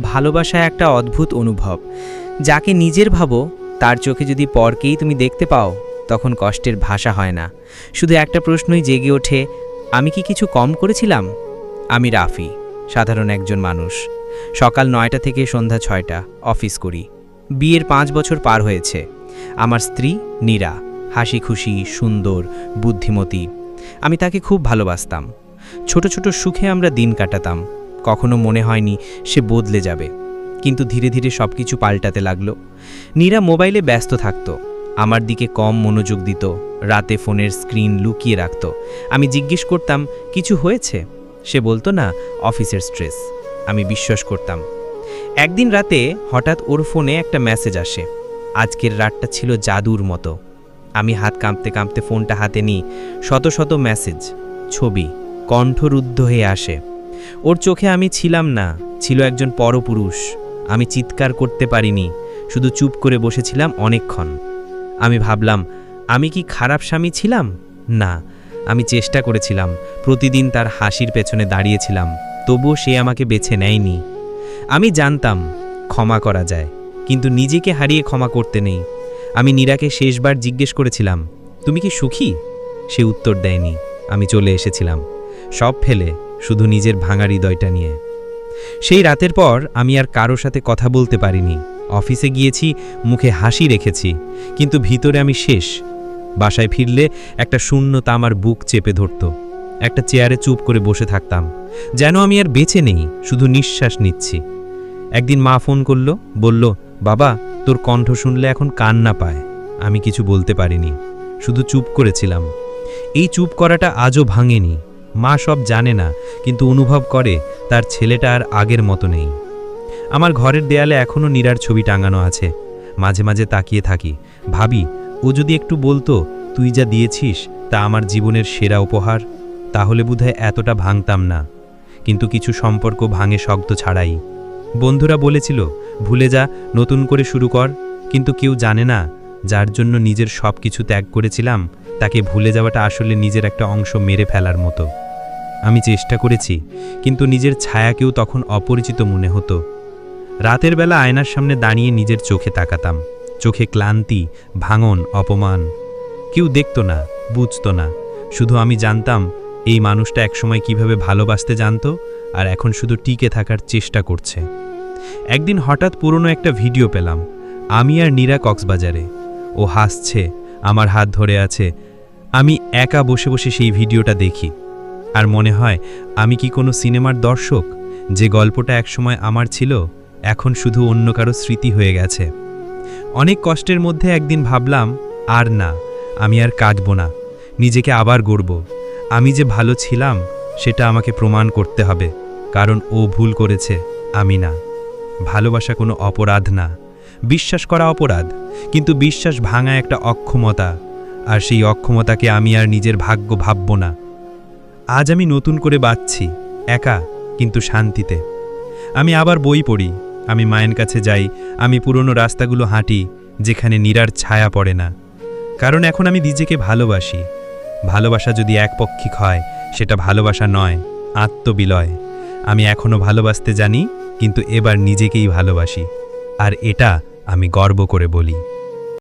ভালোবাসা একটা অদ্ভুত অনুভব। যাকে নিজের ভাবো, তার চোখে যদি পরকেই তুমি দেখতে পাও, তখন কষ্টের ভাষা হয় না। শুধু একটা প্রশ্নই জেগে ওঠে, আমি কি কিছু কম করেছিলাম? আমি রাফি, সাধারণ একজন মানুষ। সকাল নয়টা থেকে সন্ধ্যা ছয়টা, অফিস করি। বিয়ের পাঁচ বছর পার হয়েছে। আমার স্ত্রী, নীরা, হাসি খুশি, সুন্দর, বুদ্ধিমতী। আমি তাকে খুব ভালোবাসতাম। ছোট ছোট সুখে আমরা দিন কাটাতাম। কখনো মনে হয়নি সে বদলে যাবে। কিন্তু ধীরে ধীরে সব কিছু পাল্টাতে লাগল। নীরা মোবাইলে ব্যস্ত থাকত। আমার দিকে কম মনোযোগ দিত। রাতে ফোনের স্ক্রিন লুকিয়ে রাখত। আমি জিজ্ঞেস করতাম, কিছু হয়েছে? সে বলতো, না, অফিসের স্ট্রেস। আমি বিশ্বাস করতাম। একদিন রাতে হঠাৎ ওর ফোনে একটা মেসেজ আসে। আজকের রাতটা ছিল জাদুর মতো। আমি হাত কাঁপতে কাঁপতে ফোনটা হাতে নিই। শত শত মেসেজ, ছবি, কণ্ঠরুদ্ধ হয়ে আসে। ওর চোখে আমি ছিলাম না, ছিল একজন পরপুরুষ। আমি চিৎকার করতে পারিনি, শুধু চুপ করে বসেছিলাম অনেকক্ষণ। আমি ভাবলাম, আমি কি খারাপ স্বামী ছিলাম? না, আমি চেষ্টা করেছিলাম, প্রতিদিন তার হাসির পেছনে দাঁড়িয়েছিলাম, তবুও সে আমাকে বেছে নেয়নি। আমি জানতাম, ক্ষমা করা যায়, কিন্তু নিজেকে হারিয়ে ক্ষমা করতে নেই। আমি নীরাকে শেষবার জিজ্ঞেস করেছিলাম, তুমি কি সুখী? সে উত্তর দেয়নি, আমি চলে এসেছিলাম। সব ফেলে শুধু নিজের ভাঙা হৃদয়টা নিয়ে। সেই রাতের পর আমি আর কারও সাথে কথা বলতে পারিনি। অফিসে গিয়েছি, মুখে হাসি রেখেছি, কিন্তু ভিতরে আমি শেষ। বাসায় ফিরলে একটা শূন্যতা আমার বুক চেপে ধরত। একটা চেয়ারে চুপ করে বসে থাকতাম। যেন আমি আর বেঁচে নেই, শুধু নিঃশ্বাস নিচ্ছি। একদিন মা ফোন করল, বলল, বাবা, তোর কণ্ঠ শুনলে এখন কান্না পায়। আমি কিছু বলতে পারিনি, শুধু চুপ করেছিলাম। এই চুপ করাটা আজও ভাঙেনি। মা সব জানে না, কিন্তু অনুভব করে, তার ছেলেটা আর আগের মতো নেই। আমার ঘরের দেয়ালে এখনও নীরার ছবি টাঙানো আছে। মাঝে মাঝে তাকিয়ে থাকি। ভাবি, ও যদি একটু বলতো, তুই যা দিয়েছিস, তা আমার জীবনের সেরা উপহার, তাহলে বোধহয় এতটা ভাঙতাম না। কিন্তু কিছু সম্পর্ক ভাঙে শব্দ ছাড়াই। বন্ধুরা বলেছিল, ভুলে যা, নতুন করে শুরু কর। কিন্তু কেউ জানে না, যার জন্য নিজের সব কিছু ত্যাগ করেছিলাম তাকে ভুলে যাওয়াটা আসলে নিজের একটা অংশ মেরে ফেলার মতো। আমি চেষ্টা করেছি, কিন্তু নিজের ছায়াকেও তখন অপরিচিত মনে হতো। রাতের বেলা আয়নার সামনে দাঁড়িয়ে নিজের চোখে তাকাতাম। চোখে ক্লান্তি, ভাঙন, অপমান। কেউ দেখতো না, বুঝতো না। শুধু আমি জানতাম, এই মানুষটা একসময় কীভাবে ভালোবাসতে জানত আর এখন শুধু টিকে থাকার চেষ্টা করছে। একদিন হঠাৎ পুরনো একটা ভিডিও পেলাম, আমি আর নীরা কক্সবাজারে। ও হাসছে আমার হাত ধরে আছে। আমি একা বসে বসে সেই ভিডিওটা দেখি। আর মনে হয়, আমি কি কোনো সিনেমার দর্শক? যে গল্পটা একসময় আমার ছিল, এখন শুধু অন্য কারও স্মৃতি হয়ে গেছে। অনেক কষ্টের মধ্যে একদিন ভাবলাম, আর না, আমি আর কাঁদব না। নিজেকে আবার গড়ব। আমি যে ভালো ছিলাম, সেটা আমাকে প্রমাণ করতে হবে। কারণ ও ভুল করেছে, আমি না। ভালোবাসা কোনো অপরাধ না। বিশ্বাস করা অপরাধ, কিন্তু বিশ্বাস ভাঙা একটা অক্ষমতা, আর সেই অক্ষমতাকে আমি আর নিজের ভাগ্য ভাবব না। আজ আমি নতুন করে বাঁচছি, একা, কিন্তু শান্তিতে। আমি আবার বই পড়ি, আমি মায়ের কাছে যাই, আমি পুরনো রাস্তাগুলো হাঁটি, যেখানে নীরার ছায়া পড়ে না। কারণ এখন আমি নিজেকে ভালোবাসি। ভালোবাসা যদি একপক্ষিক হয়, সেটা ভালোবাসা নয়, আত্মবিলয়। আমি এখনও ভালোবাসতে জানি, কিন্তু এবার নিজেকেই ভালোবাসি। আর এটা আমি গর্ব করে বলি।